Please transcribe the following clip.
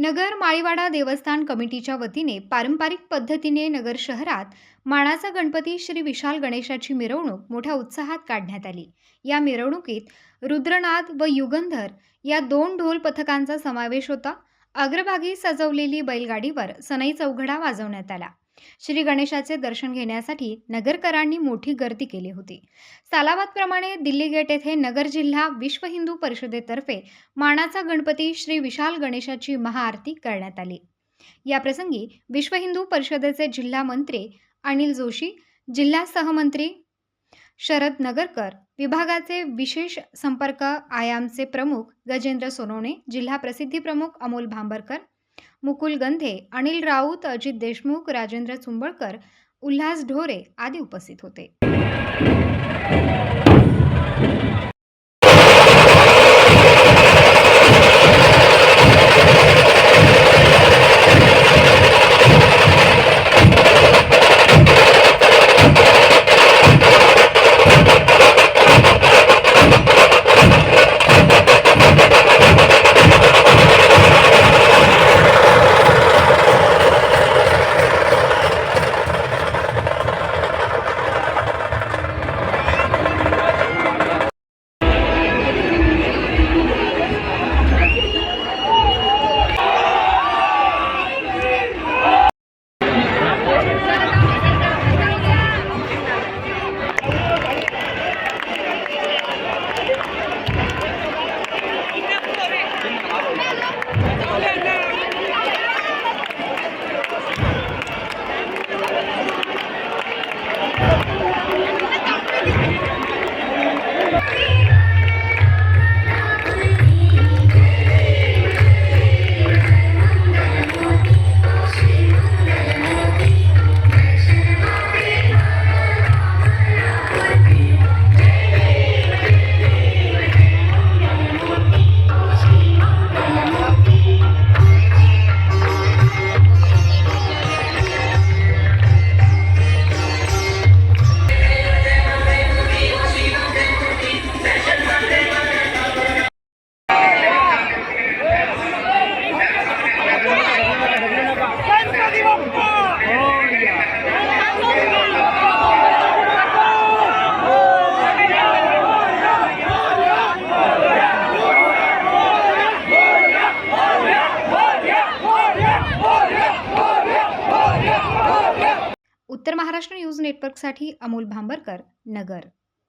नगर माळीवाडा देवस्थान कमिटीच्या वतीने पारंपरिक पद्धतीने नगर शहरात मानाचा गणपती श्री विशाल गणेशाची मिरवणूक मोठ्या उत्साहात काढण्यात आली. या मिरवणुकीत रुद्रनाद व युगंधर या दोन ढोल पथकांचा समावेश होता. अग्रभागी सजवलेली बैलगाडीवर सनई चौघडा वाजवण्यात आला. श्री गणेशाचे दर्शन घेण्यासाठी नगरकरांनी मोठी गर्दी केली होती. सालाबादप्रमाणे दिल्ली गेट येथे नगर जिल्हा विश्व हिंदू परिषदेतर्फे मानाचा गणपती श्री विशाल गणेशाची महाआरती करण्यात आली. याप्रसंगी विश्व हिंदू परिषदेचे जिल्हा मंत्री अनिल जोशी जिल्हा सहमंत्री शरद नगरकर विभागाचे विशेष संपर्क आयामचे प्रमुख गजेंद्र सोनवणे जिल्हा प्रसिद्धी प्रमुख अमोल भांबरकर मुकुल गंधे अनिल राऊत अजित देशमुख राजेंद्र चुंबळकर उल्हास ढोरे आदी उपस्थित होते. Uttar Maharashtra news नेटवर्कसाठी अमोल भांबरकर नगर.